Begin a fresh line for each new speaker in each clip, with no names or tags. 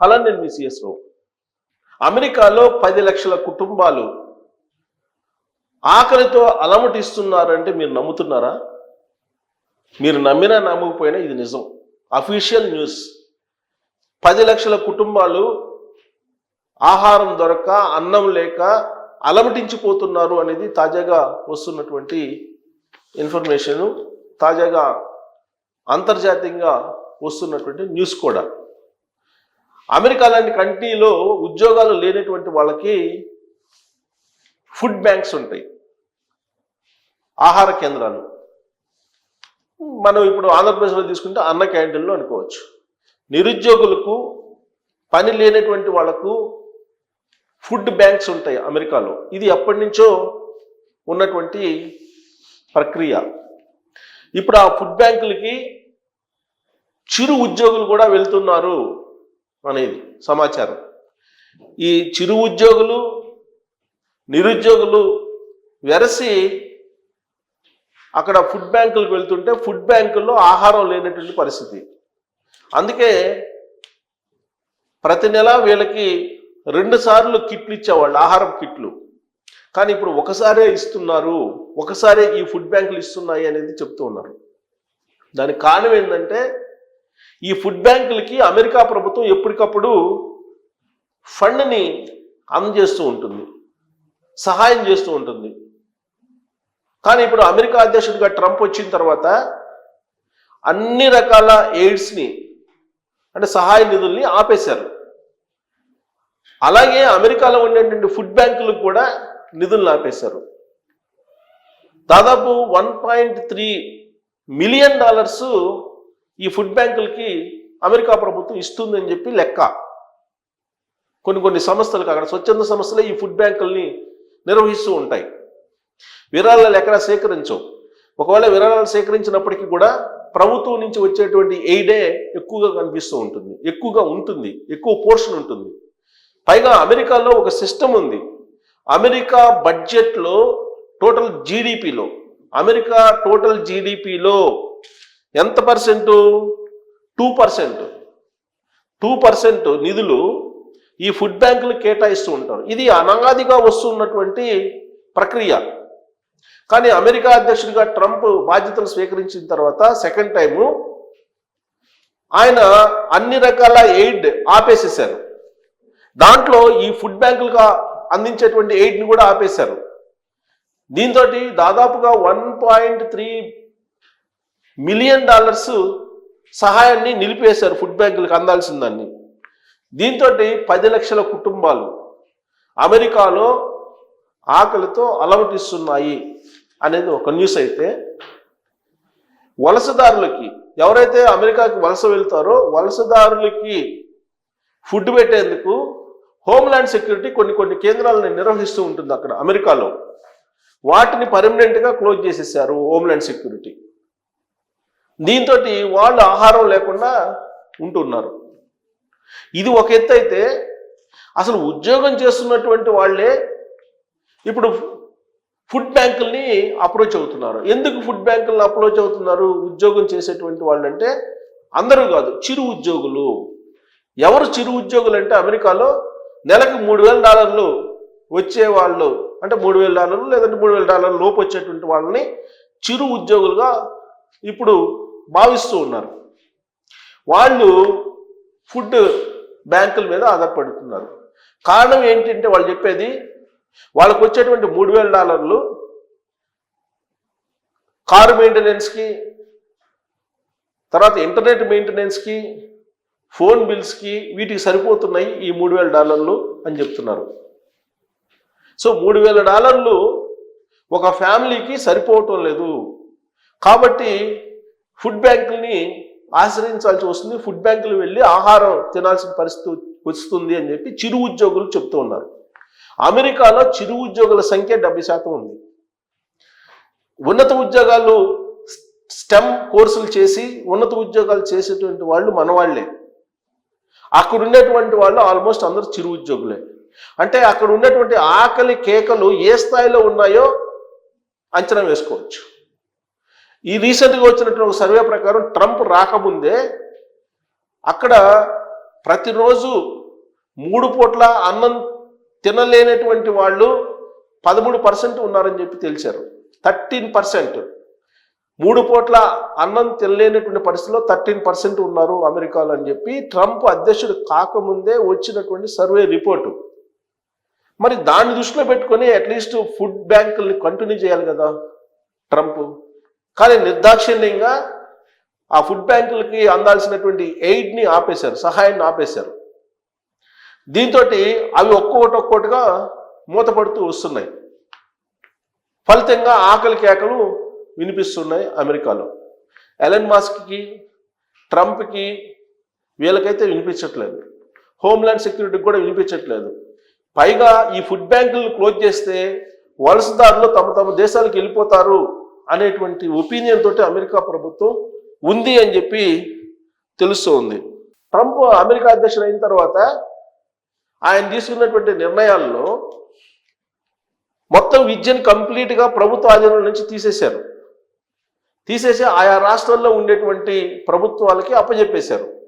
అలా నేను మీ సిఎస్ రావు అమెరికాలో పది లక్షల కుటుంబాలు ఆకలితో అలమటిస్తున్నారంటే మీరు నమ్ముతున్నారా? మీరు నమ్మినా నమ్మకపోయినా ఇది నిజం. Official news. పది లక్షల కుటుంబాలు ఆహారం దొరక అన్నం లేక అలమటించిపోతున్నారు అనేది తాజాగా వస్తున్నటువంటి ఇన్ఫర్మేషను తాజాగా అంతర్జాతీయంగా వస్తున్నటువంటి న్యూస్ కూడా. అమెరికా లాంటి కంట్రీలో ఉద్యోగాలు లేనటువంటి వాళ్ళకి ఫుడ్ బ్యాంక్స్ ఉంటాయి. ఆహార కేంద్రాలు. మనం ఇప్పుడు ఆంధ్రప్రదేశ్లో తీసుకుంటే అన్న క్యాంటీన్లు అనుకోవచ్చు. నిరుద్యోగులకు పని లేనటువంటి వాళ్ళకు ఫుడ్ బ్యాంక్స్ ఉంటాయి అమెరికాలో. ఇది ఎప్పటి నుంచో ఉన్నటువంటి ప్రక్రియ. ఇప్పుడు ఆ ఫుడ్ బ్యాంకులకి చిరు ఉద్యోగులు కూడా వెళ్తున్నారు. అనేది సమాచారం. ఈ చిరు ఉద్యోగులు నిరుద్యోగులు వెరసి అక్కడ ఫుడ్ బ్యాంకులకు వెళ్తుంటే ఫుడ్ బ్యాంకుల్లో ఆహారం లేనటువంటి పరిస్థితి. అందుకే ప్రతి నెల వీళ్ళకి రెండు సార్లు కిట్లు ఇచ్చేవాళ్ళు ఆహారం కిట్లు. కానీ ఇప్పుడు ఒకసారే ఇస్తున్నారు ఒకసారే ఈ ఫుడ్ బ్యాంకులు ఇస్తున్నాయి అనేది చెప్తూ ఉన్నారు. దానికి కారణం ఏంటంటే ఈ ఫుడ్ బ్యాంకులకి అమెరికా ప్రభుత్వం ఎప్పటికప్పుడు ఫండ్ని అందజేస్తూ ఉంటుంది. సహాయం చేస్తూ ఉంటుంది. కానీ ఇప్పుడు అమెరికా అధ్యక్షుడిగా ట్రంప్ వచ్చిన తర్వాత అన్ని రకాల ఎయిడ్స్ని అంటే సహాయ నిధుల్ని ఆపేశారు. అలాగే అమెరికాలో ఉండేటువంటి ఫుడ్ బ్యాంకులకు కూడా నిధులను ఆపేశారు. దాదాపు one point three million dollars ఈ ఫుడ్ బ్యాంకులకి అమెరికా ప్రభుత్వం ఇస్తుందని చెప్పి లెక్క. కొన్ని కొన్ని సంస్థలకు అక్కడ స్వచ్ఛంద సంస్థలే ఈ ఫుడ్ బ్యాంకుల్ని నిర్వహిస్తూ ఉంటాయి. విరాళాలు ఎక్కడా సేకరించవు. ఒకవేళ విరాళాలు సేకరించినప్పటికీ కూడా ప్రభుత్వం నుంచి వచ్చేటువంటి ఎయిడే ఎక్కువగా కనిపిస్తూ ఉంటుంది. ఎక్కువగా ఉంటుంది. ఎక్కువ పోర్షన్ ఉంటుంది. పైగా అమెరికాలో ఒక సిస్టమ్ ఉంది. అమెరికా బడ్జెట్లో టోటల్ జీడిపిలో అమెరికా టోటల్ జీడిపిలో ఎంత percent? Two percent. Two percent నిధులు ఈ ఫుడ్ బ్యాంకులు కేటాయిస్తూ ఉంటారు. ఇది అనాదిగా వస్తున్నటువంటి ప్రక్రియ. కానీ అమెరికా అధ్యక్షుడిగా ట్రంప్ బాధ్యతలు స్వీకరించిన తర్వాత సెకండ్ టైము ఆయన అన్ని రకాల ఎయిడ్ ఆపేసేశారు దాంట్లో ఈ ఫుడ్ బ్యాంకులుగా అందించేటువంటి ఎయిడ్ని కూడా ఆపేశారు. దీంతో దాదాపుగా one point three million dollars సహాయాన్ని నిలిపేశారు ఫుడ్ బ్యాంకులకు అందాల్సిన దాన్ని. దీంతో పది లక్షల కుటుంబాలు అమెరికాలో ఆకలితో అలవటిస్తున్నాయి అనేది ఒక న్యూస్ అయితే. వలసదారులకి ఎవరైతే అమెరికాకి వలస వెళ్తారో వలసదారులకి ఫుడ్ పెట్టేందుకు హోమ్ల్యాండ్ సెక్యూరిటీ కొన్ని కొన్ని కేంద్రాలను నిర్వహిస్తూ ఉంటుంది అక్కడ అమెరికాలో. వాటిని పర్మనెంట్గా క్లోజ్ చేసేసారు హోమ్ల్యాండ్ సెక్యూరిటీ. దీంతో వాళ్ళు ఆహారం లేకుండా ఉంటున్నారు. ఇది ఒక ఎత్తు అయితే అసలు ఉద్యోగం చేస్తున్నటువంటి వాళ్ళే ఇప్పుడు ఫుడ్ బ్యాంకుల్ని అప్రోచ్ అవుతున్నారు. ఎందుకు ఫుడ్ బ్యాంకులను అప్రోచ్ అవుతున్నారు? ఉద్యోగం చేసేటువంటి వాళ్ళు అంటే అందరూ కాదు చిరు ఉద్యోగులు. ఎవరు చిరు ఉద్యోగులు అంటే అమెరికాలో నెలకు మూడు వేల డాలర్లు వచ్చే వాళ్ళు అంటే మూడు వేల డాలర్లు లేదంటే మూడు వేల డాలర్ల లోపు వచ్చేటువంటి వాళ్ళని చిరు ఉద్యోగులుగా ఇప్పుడు భావిస్తూ ఉన్నారు. వాళ్ళు ఫుడ్ బ్యాంకుల మీద ఆధారపడుతున్నారు. కారణం ఏంటంటే వాళ్ళు చెప్పేది వాళ్ళకు వచ్చేటువంటి మూడు వేల డాలర్లు కారు మెయింటెనెన్స్కి తర్వాత ఇంటర్నెట్ మెయింటెనెన్స్కి ఫోన్ బిల్స్కి వీటికి సరిపోతున్నాయి ఈ మూడు వేల డాలర్లు అని చెప్తున్నారు. సో మూడు వేల డాలర్లు ఒక ఫ్యామిలీకి సరిపోవటం లేదు. కాబట్టి ఫుడ్ బ్యాంకుల్ని ఆశ్రయించాల్సి వస్తుంది. ఫుడ్ బ్యాంకులు వెళ్ళి ఆహారం తినాల్సిన పరిస్థితి వస్తుంది అని చెప్పి చిరు ఉద్యోగులు చెప్తూ ఉన్నారు. అమెరికాలో చిరు ఉద్యోగుల సంఖ్య డెబ్బై శాతం ఉంది. ఉన్నత ఉద్యోగాలు స్టెమ్ కోర్సులు చేసి ఉన్నత ఉద్యోగాలు చేసేటువంటి వాళ్ళు మనవాళ్ళే. అక్కడ ఉండేటువంటి వాళ్ళు ఆల్మోస్ట్ అందరూ చిరు ఉద్యోగులే. అంటే అక్కడ ఉన్నటువంటి ఆకలి కేకలు ఏ స్థాయిలో ఉన్నాయో అంచనా వేసుకోవచ్చు. ఈ రీసెంట్గా వచ్చినటువంటి ఒక సర్వే ప్రకారం ట్రంప్ రాకముందే అక్కడ ప్రతిరోజు మూడు పూట్ల అన్నం తినలేనటువంటి వాళ్ళు పదమూడు పర్సెంట్ ఉన్నారని చెప్పి తెలిసారు థర్టీన్ పర్సెంట్. మూడు పూట్ల అన్నం తినలేనటువంటి పరిస్థితిలో థర్టీన్ పర్సెంట్ ఉన్నారు అమెరికాలో అని చెప్పి ట్రంప్ అధ్యక్షుడు కాకముందే వచ్చినటువంటి సర్వే రిపోర్టు. మరి దాన్ని దృష్టిలో పెట్టుకొని అట్లీస్ట్ ఫుడ్ బ్యాంకుల్ని కంటిన్యూ చేయాలి కదా ట్రంప్. కానీ నిర్దాక్షిణ్యంగా ఆ ఫుడ్ బ్యాంకులకి అందాల్సినటువంటి ఎయిడ్ని ఆపేశారు సహాయాన్ని ఆపేశారు. దీంతో అవి ఒక్కొక్కటి ఒక్కొక్కటిగా మూతపడుతూ వస్తున్నాయి. ఫలితంగా ఆకలి కేకలు వినిపిస్తున్నాయి అమెరికాలో. ఎలన్ మాస్క్కి ట్రంప్కి వీళ్ళకైతే వినిపించట్లేదు. హోమ్లాండ్ సెక్యూరిటీకి కూడా వినిపించట్లేదు. పైగా ఈ ఫుడ్ బ్యాంకులను క్లోజ్ చేస్తే వలసదారులు తమ తమ దేశాలకు వెళ్ళిపోతారు. అనేటువంటి ఒపీనియన్ తోటి అమెరికా ప్రభుత్వం ఉంది అని చెప్పి తెలుస్తోంది. ట్రంప్ అమెరికా అధ్యక్షుడు అయిన తర్వాత ఆయన తీసుకున్నటువంటి నిర్ణయాల్లో మొత్తం విద్యను కంప్లీట్గా ప్రభుత్వ ఆధీనంలో నుంచి తీసేశారు. తీసేసి ఆయా రాష్ట్రాల్లో ఉండేటువంటి ప్రభుత్వాలకి అప్పజెప్పేశారు.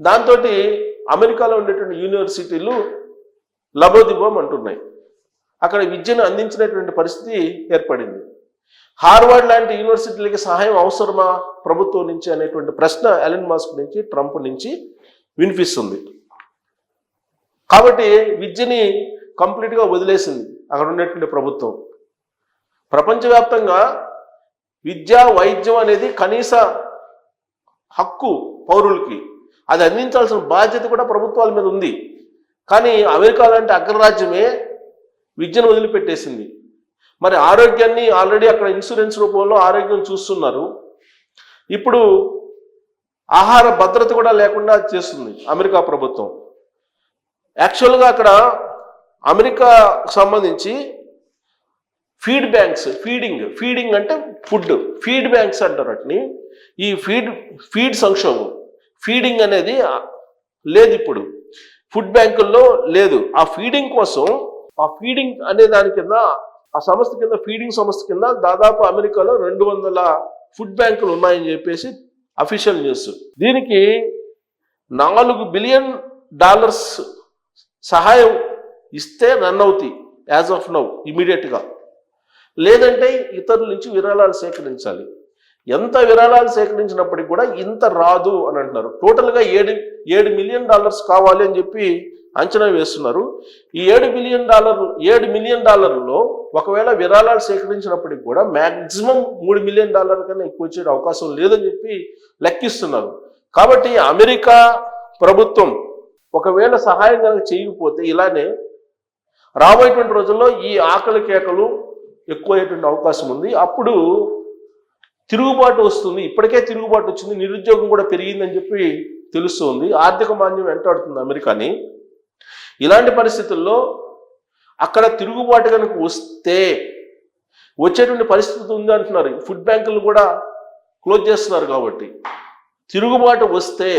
దాంతో అమెరికాలో ఉండేటువంటి యూనివర్సిటీలు లబోదిబోం అంటున్నాయి. అక్కడ విద్యను అందించినటువంటి పరిస్థితి ఏర్పడింది. హార్వర్డ్ లాంటి యూనివర్సిటీలకి సహాయం అవసరమా ప్రభుత్వం నుంచి అనేటువంటి ప్రశ్న ఎలన్ మాస్క్ నుంచి ట్రంప్ నుంచి వినిపిస్తుంది. కాబట్టి విద్యని కంప్లీట్గా వదిలేసింది అక్కడ ఉండేటువంటి ప్రభుత్వం. ప్రపంచవ్యాప్తంగా విద్య వైద్యం అనేది కనీస హక్కు పౌరులకి అది అందించాల్సిన బాధ్యత కూడా ప్రభుత్వాల మీద ఉంది. కానీ అమెరికా లాంటి అగ్రరాజ్యమే విద్యను వదిలిపెట్టేసింది. మరి ఆరోగ్యాన్ని ఆల్రెడీ అక్కడ ఇన్సూరెన్స్ రూపంలో ఆరోగ్యం చూస్తున్నారు. ఇప్పుడు ఆహార భద్రత కూడా లేకుండా చేస్తుంది అమెరికా ప్రభుత్వం. యాక్చువల్గా అక్కడ అమెరికా సంబంధించి ఫీడ్ బ్యాంక్స్ ఫీడింగ్ ఫీడింగ్ అంటే ఫుడ్ ఫీడ్ బ్యాంక్స్ అంటారు వాటిని. ఈ ఫీడ్ ఫీడ్ సంక్షోభం ఫీడింగ్ అనేది లేదు ఇప్పుడు. ఫుడ్ బ్యాంకుల్లో లేదు. ఆ ఫీడింగ్ కోసం ఆ ఫీడింగ్ అనే దాని కింద ఆ సంస్థ కింద ఫీడింగ్ సంస్థ కింద దాదాపు అమెరికాలో రెండు వందల ఫుడ్ బ్యాంకులు ఉన్నాయని చెప్పేసి అఫీషియల్ న్యూస్. దీనికి నాలుగు బిలియన్ డాలర్స్ సహాయం ఇస్తే రన్ అవుతాయి యాజ్ ఆఫ్ నౌ ఇమీడియట్గా. లేదంటే ఇతరుల నుంచి విరాళాలు సేకరించాలి. ఎంత విరాళాలు సేకరించినప్పటికీ కూడా ఇంత రాదు అని అంటున్నారు. టోటల్గా ఏడు ఏడు మిలియన్ డాలర్స్ కావాలి అని చెప్పి అంచనా వేస్తున్నారు. ఈ ఏడు బిలియన్ డాలర్ ఏడు మిలియన్ డాలర్లో ఒకవేళ విరాళాలు సేకరించినప్పటికి కూడా మ్యాక్సిమం మూడు మిలియన్ డాలర్ కన్నా ఎక్కువ వచ్చే అవకాశం లేదని చెప్పి లెక్కిస్తున్నారు. కాబట్టి అమెరికా ప్రభుత్వం ఒకవేళ సహాయం కనుక చేయకపోతే ఇలానే రాబోయేటువంటి రోజుల్లో ఈ ఆకలి కేకలు ఎక్కువయ్యేటువంటి అవకాశం ఉంది. అప్పుడు తిరుగుబాటు వస్తుంది. ఇప్పటికే తిరుగుబాటు వచ్చింది. నిరుద్యోగం కూడా పెరిగిందని చెప్పి తెలుస్తుంది. ఆర్థిక మాన్యం వెంటాడుతుంది అమెరికాని. ఇలాంటి పరిస్థితుల్లో అక్కడ తిరుగుబాటు కనుక వస్తే వచ్చేటువంటి పరిస్థితి ఉంది అంటున్నారు. ఫుడ్ బ్యాంకులు కూడా క్లోజ్ చేస్తున్నారు కాబట్టి. తిరుగుబాటు వస్తే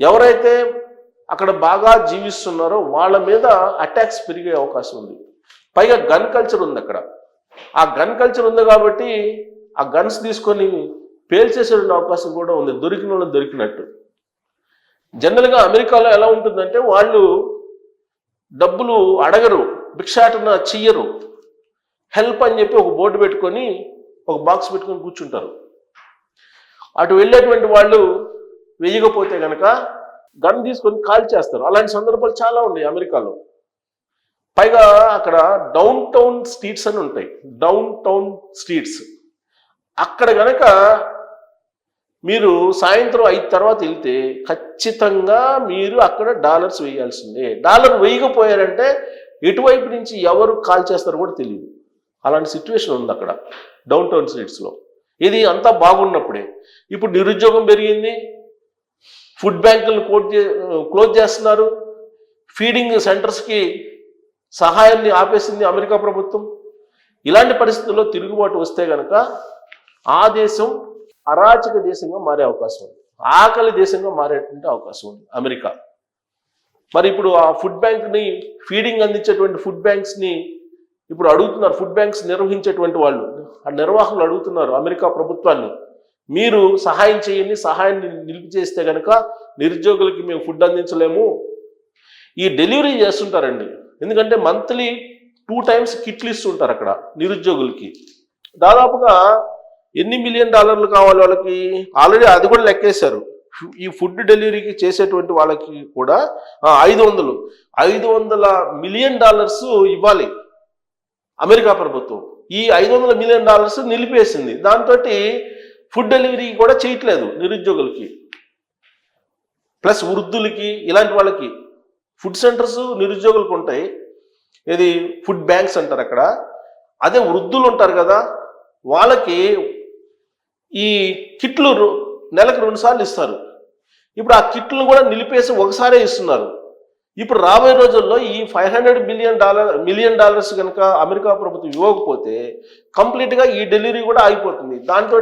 ఎవరైతే అక్కడ బాగా జీవిస్తున్నారో వాళ్ళ మీద అటాక్స్ పెరిగే అవకాశం ఉంది. పైగా గన్ కల్చర్ ఉంది అక్కడ. ఆ గన్ కల్చర్ ఉంది కాబట్టి ఆ గన్స్ తీసుకొని పేల్చేసే అవకాశం కూడా ఉంది. దొరికిన వాళ్ళు దొరికినట్టు. జనరల్గా అమెరికాలో ఎలా ఉంటుందంటే వాళ్ళు డబ్బులు అడగరు భిక్షాటన చెయ్యరు. హెల్ప్ అని చెప్పి ఒక బోర్డు పెట్టుకొని ఒక బాక్స్ పెట్టుకొని కూర్చుంటారు. అటు వెళ్ళేటువంటి వాళ్ళు వెయ్యకపోతే కనుక గన్ తీసుకొని కాల్ చేస్తారు. అలాంటి సందర్భాలు చాలా ఉన్నాయి అమెరికాలో. పైగా అక్కడ డౌన్ టౌన్ స్ట్రీట్స్ అని ఉంటాయి. Down town streets. అక్కడ గనక మీరు సాయంత్రం ఐదు తర్వాత వెళ్తే ఖచ్చితంగా మీరు అక్కడ డాలర్స్ వేయాల్సిందే. డాలర్ వేయకపోయారంటే ఎటువైపు నుంచి ఎవరు కాల్ చేస్తారో కూడా తెలియదు. అలాంటి సిచ్యువేషన్ ఉంది అక్కడ డౌన్ టౌన్ స్ట్రీట్స్లో ఇది అంతా బాగున్నప్పుడే. ఇప్పుడు నిరుద్యోగం పెరిగింది. ఫుడ్ బ్యాంకులను క్లోజ్ చే క్లోజ్ చేస్తున్నారు. ఫీడింగ్ సెంటర్స్కి సహాయాన్ని ఆపేసింది అమెరికా ప్రభుత్వం. ఇలాంటి పరిస్థితుల్లో తిరుగుబాటు వస్తే కనుక ఆ దేశం అరాచక దేశంగా మారే అవకాశం ఉంది. ఆకలి దేశంగా మారేటువంటి అవకాశం ఉంది అమెరికా. మరి ఇప్పుడు ఆ ఫుడ్ బ్యాంక్ని ఫీడింగ్ అందించేటువంటి ఫుడ్ బ్యాంక్స్ని ఇప్పుడు అడుగుతున్నారు ఫుడ్ బ్యాంక్స్ నిర్వహించేటువంటి వాళ్ళు. ఆ నిర్వాహకులు అడుగుతున్నారు అమెరికా ప్రభుత్వాన్ని మీరు సహాయం చేయండి సహాయాన్ని నిలిపిచేస్తే కనుక నిరుద్యోగులకి మేము ఫుడ్ అందించలేము. ఈ డెలివరీ చేస్తుంటారండి. ఎందుకంటే మంత్లీ టూ టైమ్స్ కిట్లు ఇస్తుంటారు అక్కడ నిరుద్యోగులకి. దాదాపుగా ఎన్ని మిలియన్ డాలర్లు కావాలి వాళ్ళకి? ఆల్రెడీ అది కూడా లెక్కేశారు. ఈ ఫుడ్ డెలివరీకి చేసేటువంటి వాళ్ళకి కూడా ఐదు వందలు. ఐదు వందల మిలియన్ డాలర్స్ ఇవ్వాలి అమెరికా ప్రభుత్వం. ఈ ఐదు వందల మిలియన్ డాలర్స్ నిలిపేసింది. దాంతో ఫుడ్ డెలివరీ కూడా చేయట్లేదు నిరుద్యోగులకి. ప్లస్ వృద్ధులకి ఇలాంటి వాళ్ళకి. ఫుడ్ సెంటర్స్ నిరుద్యోగులకు ఉంటాయి. ఇది ఫుడ్ బ్యాంక్స్ అంటారు అక్కడ. అదే వృద్ధులు ఉంటారు కదా వాళ్ళకి ఈ కిట్లు నెలకు రెండుసార్లు ఇస్తారు. ఇప్పుడు ఆ కిట్లు కూడా నిలిపేసి ఒకసారే ఇస్తున్నారు. ఇప్పుడు రాబోయే రోజుల్లో ఈ five hundred billion dollar million dollars కనుక అమెరికా ప్రభుత్వం ఇవ్వకపోతే కంప్లీట్గా ఈ డెలివరీ కూడా ఆగిపోతుంది. దాంతో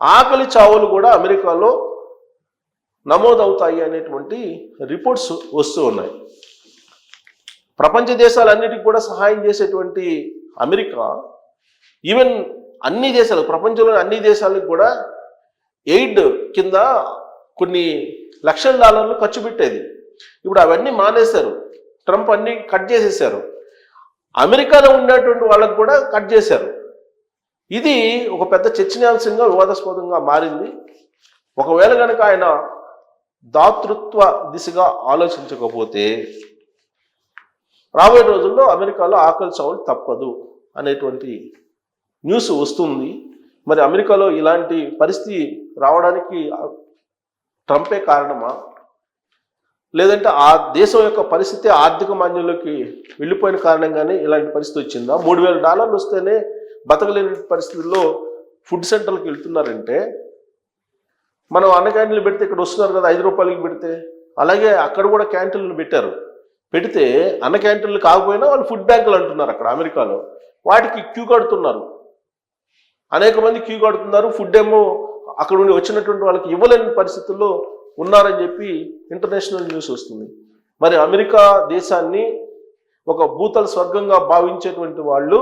ఆకలి చావులు కూడా అమెరికాలో నమోదవుతాయి అనేటువంటి రిపోర్ట్స్ వస్తూ ఉన్నాయి. ప్రపంచ దేశాలన్నిటికీ కూడా సహాయం చేసేటువంటి అమెరికా ఈవెన్ అన్ని దేశాలు ప్రపంచంలోని అన్ని దేశాలకు కూడా ఎయిడ్ కింద కొన్ని లక్షల డాలర్లు ఖర్చు పెట్టేది. ఇప్పుడు అవన్నీ మానేశారు. ట్రంప్ అన్ని కట్ చేసేసారు అమెరికాలో ఉండేటువంటి వాళ్ళకు కూడా కట్ చేశారు. ఇది ఒక పెద్ద చర్చనీయాంశంగా వివాదాస్పదంగా మారింది. ఒకవేళ కనుక ఆయన దాతృత్వ దిశగా ఆలోచించకపోతే రాబోయే రోజుల్లో అమెరికాలో ఆకలి చావులు తప్పదు అనేటువంటి న్యూస్ వస్తుంది. మరి అమెరికాలో ఇలాంటి పరిస్థితి రావడానికి ట్రంపే కారణమా? లేదంటే ఆ దేశం యొక్క పరిస్థితి ఆర్థిక మాన్యంలోకి వెళ్ళిపోయిన కారణంగానే ఇలాంటి పరిస్థితి వచ్చిందా? మూడు వేల డాలర్లు వస్తేనే బతకలేని పరిస్థితుల్లో ఫుడ్ సెంటర్లకు వెళ్తున్నారంటే మనం అన్న క్యాంటీన్లు పెడితే ఇక్కడ వస్తున్నారు కదా ఐదు రూపాయలకి పెడితే అలాగే అక్కడ కూడా క్యాంటీన్లు పెట్టారు. పెడితే అన్న క్యాంటీన్లు కాకపోయినా వాళ్ళు ఫుడ్ బ్యాంకులు అంటున్నారు అక్కడ అమెరికాలో. వాటికి క్యూ కడుతున్నారు అనేక మంది క్యూ కడుతున్నారు ఫుడ్ ఏమో అక్కడ ఉండి వచ్చినటువంటి వాళ్ళకి ఇవ్వలేని పరిస్థితుల్లో ఉన్నారని చెప్పి ఇంటర్నేషనల్ న్యూస్ వస్తుంది. మరి అమెరికా దేశాన్ని ఒక భూతల స్వర్గంగా భావించేటువంటి వాళ్ళు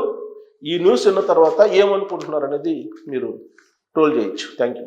ఈ న్యూస్ విన్న తర్వాత ఏమనుకుంటున్నారు అనేది మీరు ట్రోల్ చేయొచ్చు. Thank you.